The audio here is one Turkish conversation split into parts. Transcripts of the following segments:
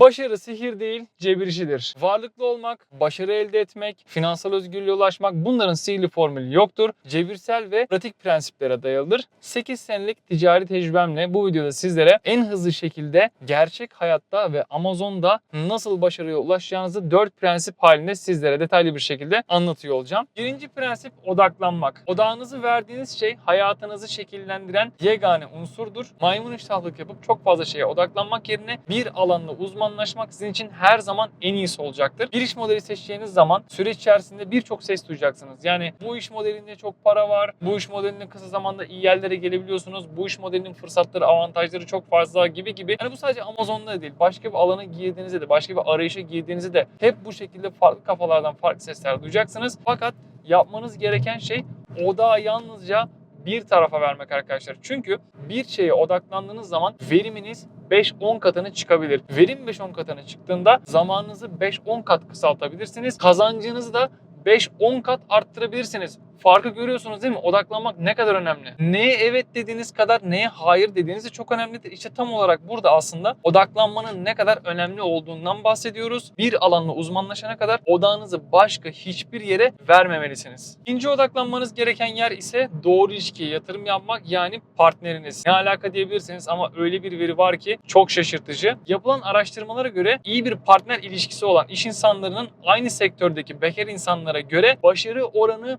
Başarı sihir değil, cebir işidir. Varlıklı olmak, başarı elde etmek, finansal özgürlüğe ulaşmak bunların sihirli formülü yoktur. Cebirsel ve pratik prensiplere dayalıdır. 8 senelik ticari tecrübemle bu videoda sizlere en hızlı şekilde gerçek hayatta ve Amazon'da nasıl başarıya ulaşacağınızı 4 prensip halinde sizlere detaylı bir şekilde anlatıyor olacağım. Birinci prensip odaklanmak. Odağınızı verdiğiniz şey hayatınızı şekillendiren yegane unsurdur. Maymun iştahlık yapıp çok fazla şeye odaklanmak yerine bir alanda uzmanlaşmak sizin için her zaman en iyisi olacaktır. Bir iş modeli seçeceğiniz zaman süreç içerisinde birçok ses duyacaksınız. Yani bu iş modelinde çok para var, bu iş modelinde kısa zamanda iyi yerlere gelebiliyorsunuz, bu iş modelinin fırsatları, avantajları çok fazla gibi gibi. Yani bu sadece Amazon'da değil, başka bir alana girdiğinizde de, başka bir arayışa girdiğinizde de hep bu şekilde farklı kafalardan farklı sesler duyacaksınız. Fakat yapmanız gereken şey odağı yalnızca bir tarafa vermek arkadaşlar. Çünkü bir şeye odaklandığınız zaman veriminiz 5-10 katını çıkabilir. Verim 5-10 katına çıktığında zamanınızı 5-10 kat kısaltabilirsiniz. Kazancınızı da 5-10 kat arttırabilirsiniz. Farkı görüyorsunuz değil mi? Odaklanmak ne kadar önemli. Neye evet dediğiniz kadar neye hayır dediğiniz de çok önemlidir. İşte tam olarak burada aslında odaklanmanın ne kadar önemli olduğundan bahsediyoruz. Bir alanla uzmanlaşana kadar odağınızı başka hiçbir yere vermemelisiniz. İkinci odaklanmanız gereken yer ise doğru ilişkiye yatırım yapmak yani partneriniz. Ne alaka diyebilirsiniz ama öyle bir veri var ki çok şaşırtıcı. Yapılan araştırmalara göre iyi bir partner ilişkisi olan iş insanlarının aynı sektördeki bekar insanlara göre başarı oranı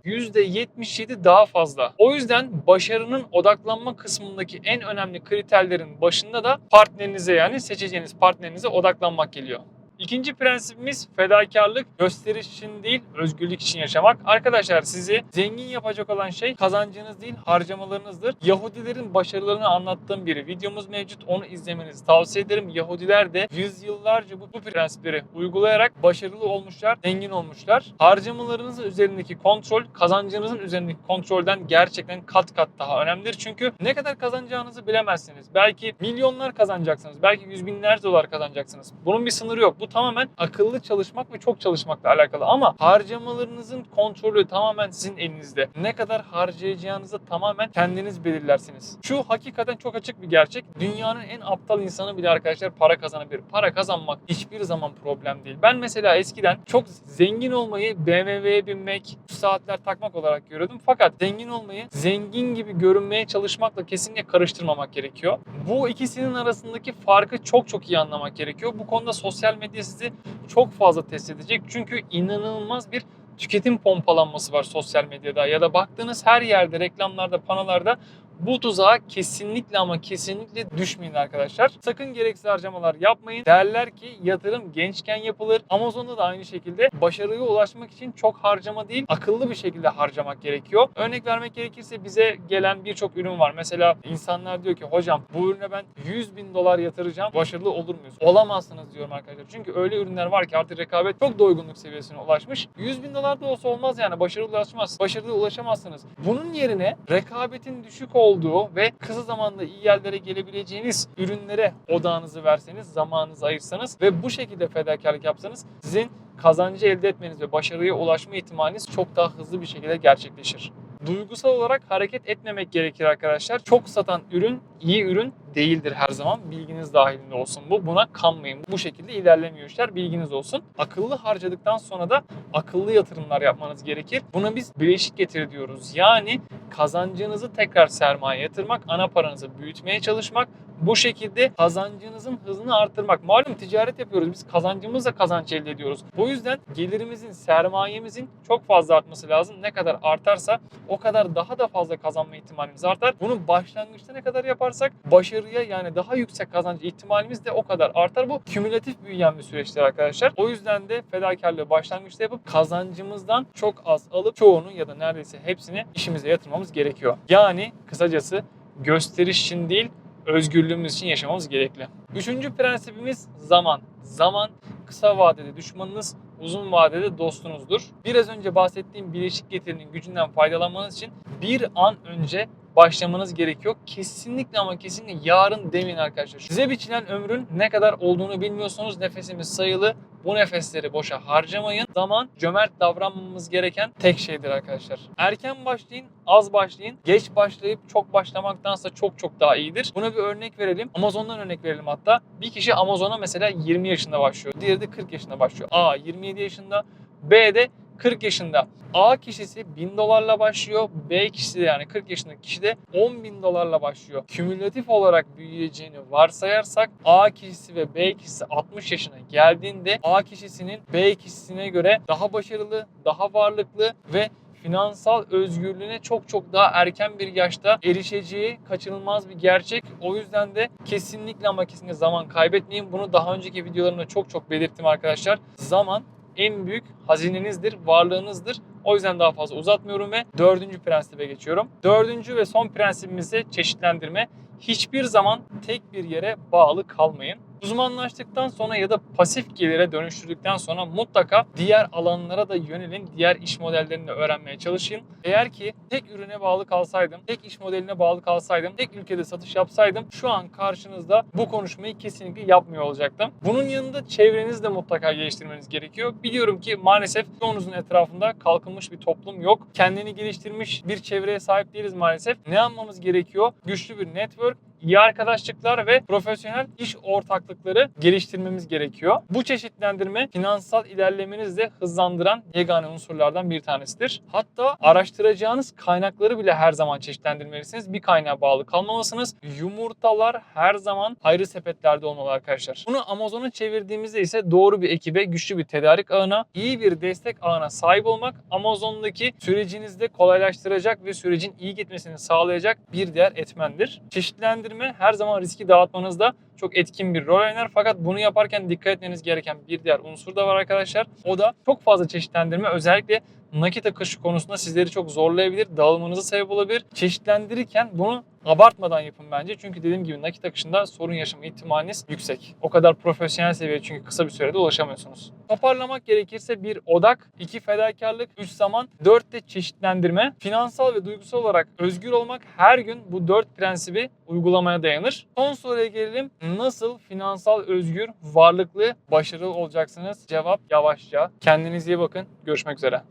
%77 daha fazla. O yüzden başarının odaklanma kısmındaki en önemli kriterlerin başında da partnerinize yani seçeceğiniz partnerinize odaklanmak geliyor. İkinci prensibimiz fedakarlık, gösteriş için değil, özgürlük için yaşamak. Arkadaşlar sizi zengin yapacak olan şey kazancınız değil, harcamalarınızdır. Yahudilerin başarılarını anlattığım bir videomuz mevcut. Onu izlemenizi tavsiye ederim. Yahudiler de yüzyıllarca bu, bu prensipleri uygulayarak başarılı olmuşlar, zengin olmuşlar. Harcamalarınızın üzerindeki kontrol, kazancınızın üzerindeki kontrolden gerçekten kat kat daha önemlidir. Çünkü ne kadar kazanacağınızı bilemezsiniz. Belki milyonlar kazanacaksınız. Belki yüz binlerce dolar kazanacaksınız. Bunun bir sınırı yok. Bu tamamen akıllı çalışmak ve çok çalışmakla alakalı ama harcamalarınızın kontrolü tamamen sizin elinizde. Ne kadar harcayacağınızı tamamen kendiniz belirlersiniz. Şu hakikaten çok açık bir gerçek. Dünyanın en aptal insanı bile arkadaşlar para kazanabilir. Para kazanmak hiçbir zaman problem değil. Ben mesela eskiden çok zengin olmayı BMW'ye binmek, saatler takmak olarak görüyordum. Fakat zengin olmayı zengin gibi görünmeye çalışmakla kesinlikle karıştırmamak gerekiyor. Bu ikisinin arasındaki farkı çok çok iyi anlamak gerekiyor. Bu konuda sosyal medya sizi çok fazla test edecek. Çünkü inanılmaz bir tüketim pompalanması var sosyal medyada ya da baktığınız her yerde reklamlarda, panolarda bu tuzağa kesinlikle ama kesinlikle düşmeyin arkadaşlar. Sakın gereksiz harcamalar yapmayın. Derler ki yatırım gençken yapılır. Amazon'da da aynı şekilde başarıya ulaşmak için çok harcama değil, akıllı bir şekilde harcamak gerekiyor. Örnek vermek gerekirse bize gelen birçok ürün var. Mesela insanlar diyor ki hocam bu ürüne ben 100 bin dolar yatıracağım. Başarılı olur muyuz? Olamazsınız diyorum arkadaşlar. Çünkü öyle ürünler var ki artık rekabet çok doygunluk seviyesine ulaşmış. 100 bin dolar da olsa olmaz yani. Başarılı ulaşmaz. Başarılı ulaşamazsınız. Bunun yerine rekabetin düşük olduğu ve kısa zamanda iyi yerlere gelebileceğiniz ürünlere odağınızı verseniz, zamanınızı ayırsanız ve bu şekilde fedakarlık yapsanız sizin kazancı elde etmeniz ve başarıya ulaşma ihtimaliniz çok daha hızlı bir şekilde gerçekleşir. Duygusal olarak hareket etmemek gerekir arkadaşlar. Çok satan ürün iyi ürün değildir her zaman. Bilginiz dahilinde olsun bu. Buna kanmayın. Bu şekilde ilerlemiyor işler. Bilginiz olsun. Akıllı harcadıktan sonra da akıllı yatırımlar yapmanız gerekir. Buna biz bileşik getiri diyoruz. Yani kazancınızı tekrar sermaye yatırmak, ana paranızı büyütmeye çalışmak, bu şekilde kazancınızın hızını artırmak. Malum ticaret yapıyoruz. Biz kazancımızla kazanç elde ediyoruz. Bu yüzden gelirimizin, sermayemizin çok fazla artması lazım. Ne kadar artarsa o kadar daha da fazla kazanma ihtimalimiz artar. Bunu başlangıçta ne kadar yaparsak başarıya yani daha yüksek kazanç ihtimalimiz de o kadar artar. Bu kümülatif büyüyen bir süreçtir arkadaşlar. O yüzden de fedakarlığı başlangıçta yapıp kazancımızdan çok az alıp çoğunu ya da neredeyse hepsini işimize yatırmamız gerekiyor. Yani kısacası gösteriş değil özgürlüğümüz için yaşamamız gerekli. Üçüncü prensibimiz zaman. Zaman kısa vadede düşmanınız, uzun vadede dostunuzdur. Biraz önce bahsettiğim bileşik getirinin gücünden faydalanmanız için bir an önce başlamanız gerekiyor. Kesinlikle ama kesinlikle yarın demeyin arkadaşlar. Size biçilen ömrün ne kadar olduğunu bilmiyorsunuz. Nefesimiz sayılı. Bu nefesleri boşa harcamayın. Zaman cömert davranmamız gereken tek şeydir arkadaşlar. Erken başlayın, az başlayın. Geç başlayıp çok başlamaktansa çok çok daha iyidir. Buna bir örnek verelim. Amazon'dan örnek verelim hatta. Bir kişi Amazon'a mesela 20 yaşında başlıyor. Diğeri de 40 yaşında başlıyor. A 27 yaşında, B de 40 yaşında. A kişisi 1000 dolarla başlıyor. B kişisi de yani 40 yaşındaki kişi de 10 bin dolarla başlıyor. Kümülatif olarak büyüyeceğini varsayarsak A kişisi ve B kişisi 60 yaşına geldiğinde A kişisinin B kişisine göre daha başarılı, daha varlıklı ve finansal özgürlüğüne çok çok daha erken bir yaşta erişeceği kaçınılmaz bir gerçek. O yüzden de kesinlikle ama kesinlikle zaman kaybetmeyin. Bunu daha önceki videolarımda çok çok belirttim arkadaşlar. Zaman en büyük hazinenizdir, varlığınızdır. O yüzden daha fazla uzatmıyorum ve dördüncü prensibe geçiyorum. Dördüncü ve son prensibimiz ise çeşitlendirme. Hiçbir zaman tek bir yere bağlı kalmayın. Uzmanlaştıktan sonra ya da pasif gelire dönüştürdükten sonra mutlaka diğer alanlara da yönelin. Diğer iş modellerini de öğrenmeye çalışın. Eğer ki tek ürüne bağlı kalsaydım, tek iş modeline bağlı kalsaydım, tek ülkede satış yapsaydım şu an karşınızda bu konuşmayı kesinlikle yapmıyor olacaktım. Bunun yanında çevrenizi de mutlaka geliştirmeniz gerekiyor. Biliyorum ki maalesef çoğunuzun etrafında kalkınmış bir toplum yok. Kendini geliştirmiş bir çevreye sahip değiliz maalesef. Ne yapmamız gerekiyor? Güçlü bir network, iyi arkadaşlıklar ve profesyonel iş ortaklıkları geliştirmemiz gerekiyor. Bu çeşitlendirme finansal ilerlemenizi de hızlandıran yegane unsurlardan bir tanesidir. Hatta araştıracağınız kaynakları bile her zaman çeşitlendirmelisiniz. Bir kaynağa bağlı kalmamalısınız. Yumurtalar her zaman ayrı sepetlerde olmalı arkadaşlar. Bunu Amazon'a çevirdiğimizde ise doğru bir ekibe, güçlü bir tedarik ağına, iyi bir destek ağına sahip olmak Amazon'daki sürecinizde kolaylaştıracak ve sürecin iyi gitmesini sağlayacak bir diğer etmendir. Çeşitlendirme her zaman riski dağıtmanızda çok etkin bir rol oynar. Fakat bunu yaparken dikkat etmeniz gereken bir diğer unsur da var arkadaşlar. O da çok fazla çeşitlendirme özellikle nakit akışı konusunda sizleri çok zorlayabilir, dağılmanıza sebep olabilir. Çeşitlendirirken bunu abartmadan yapın bence. Çünkü dediğim gibi nakit akışında sorun yaşama ihtimaliniz yüksek. O kadar profesyonel seviyeye çünkü kısa bir sürede ulaşamıyorsunuz. Toparlamak gerekirse bir odak, iki fedakarlık, üç zaman, dört de çeşitlendirme. Finansal ve duygusal olarak özgür olmak her gün bu dört prensibi uygulamaya dayanır. Son soruya gelelim. Nasıl finansal özgür, varlıklı, başarılı olacaksınız? Cevap yavaşça. Kendinize iyi bakın. Görüşmek üzere.